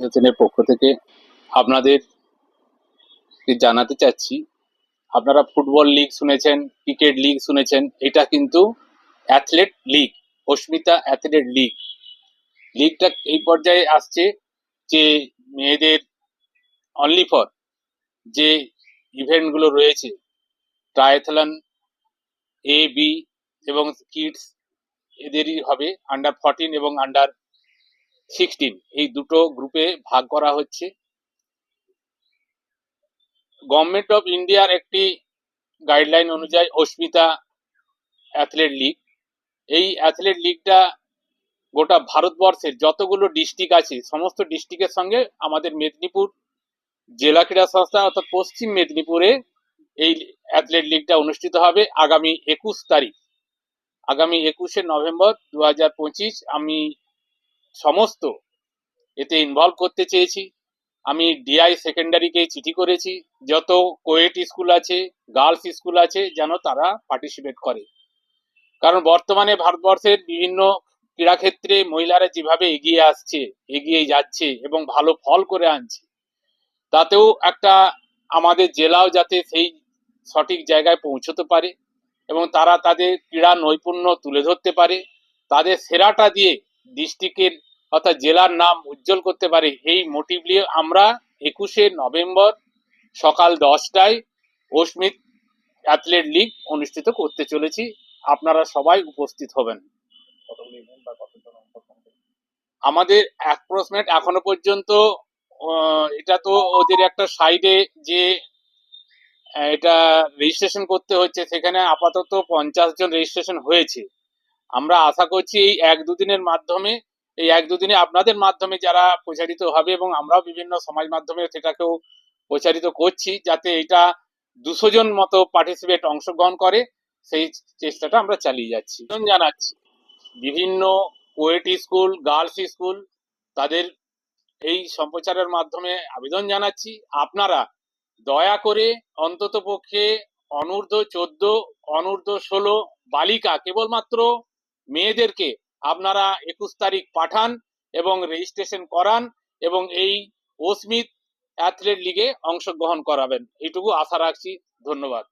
অ্যাসোসিয়েশনের পক্ষ থেকে আপনাদের জানাতে চাচ্ছি, আপনারা ফুটবল লিগ শুনেছেন, ক্রিকেট লিগ শুনেছেন, এটা কিন্তু athlete league, Asmita athlete league. লিগটা এই পর্যায়ে আসছে যে মেয়েদের অনলি ফর যে ইভেন্টগুলো রয়েছে ট্রায়াথলন এ বি এবং কিডস এদেরই হবে আন্ডার ফর্টিন এবং আন্ডার সিক্সটিন। এই দুটো গ্রুপে ভাগ করা হচ্ছে। গভর্নমেন্ট অফ ইন্ডিয়ার একটি গাইডলাইন অনুযায়ী অস্মিতা অ্যাথলেট লিগ এই অ্যাথলেট লিগটা গোটা ভারতবর্ষের যতগুলো ডিস্ট্রিক্ট আছে, সমস্ত ডিস্ট্রিক্টের সঙ্গে আমাদের মেদিনীপুর জেলা ক্রীড়া সংস্থা অর্থাৎ পশ্চিম মেদিনীপুরে এই অ্যাথলেট লিগটা অনুষ্ঠিত হবে আগামী একুশ তারিখ। আগামী একুশে নভেম্বর দু হাজার পঁচিশ আমি সমস্ত। এতে ইনভলভ করতে চেয়েছি। আমি ডিআই সেকেন্ডারিকে চিঠি করেছি। যত কোয়েট স্কুল আছে গার্লস স্কুল আছে, যেন তারা পার্টিসিপেট করে। কারণ বর্তমানে ভারতবর্ষের বিভিন্ন ক্রীড়াক্ষেত্রে মহিলারা যেভাবে এগিয়ে আসছে, এগিয়ে যাচ্ছে এবং ভালো ফল করে আনছে, তাতেও একটা আমাদের জেলাও যাতে সেই সঠিক জায়গায় পৌঁছতে পারে এবং তারা তাদের ক্রীড়া নৈপুণ্য তুলে ধরতে পারে। তাদের সেরাটা দিয়ে ডিস্ট্রিক্টের অর্থাৎ জেলার নাম উজ্জ্বল করতে পারে, এই মোটিভ নিয়ে আমরা একুশে নভেম্বর সকাল দশটায় অস্মিত অ্যাথলেট লিগ অনুষ্ঠিত করতে চলেছি। আপনারা সবাই উপস্থিত হবেন। আমাদের অ্যাপ্রক্সিমেট এখনও পর্যন্ত এটা তো ওদের একটা সাইডে যে এটা রেজিস্ট্রেশন করতে হচ্ছে, সেখানে আপাতত পঞ্চাশ জন রেজিস্ট্রেশন হয়েছে। আমরা আশা করছি এই এক দুদিনের মাধ্যমে, এই এক দুদিনে আপনাদের মাধ্যমে যারা প্রচারিত হবে এবং আমরাও বিভিন্ন সমাজ মাধ্যমে সেটাকেও প্রচারিত করছি যাতে এটা দুশো জন মতো পার্টিসিপেট অংশগ্রহণ করে, সেই চেষ্টাটা আমরা চালিয়ে যাচ্ছি। জানাচ্ছি। বিভিন্ন কোয়েট স্কুল গার্লস স্কুল তাদের এই সম্প্রচারের মাধ্যমে আবেদন জানাচ্ছি। আপনারা দয়া করে অন্তত পক্ষে অনূর্ধ্ব চোদ্দ, অনূর্ধ্ব ষোলো বালিকা কেবলমাত্র মেয়েদেরকে আপনারা একুশ তারিখ পাঠান এবং রেজিস্ট্রেশন করান এবং এই অস্মিত অ্যাথলেট লিগে অংশগ্রহণ করাবেন। এইটুকু আশা রাখছি। ধন্যবাদ।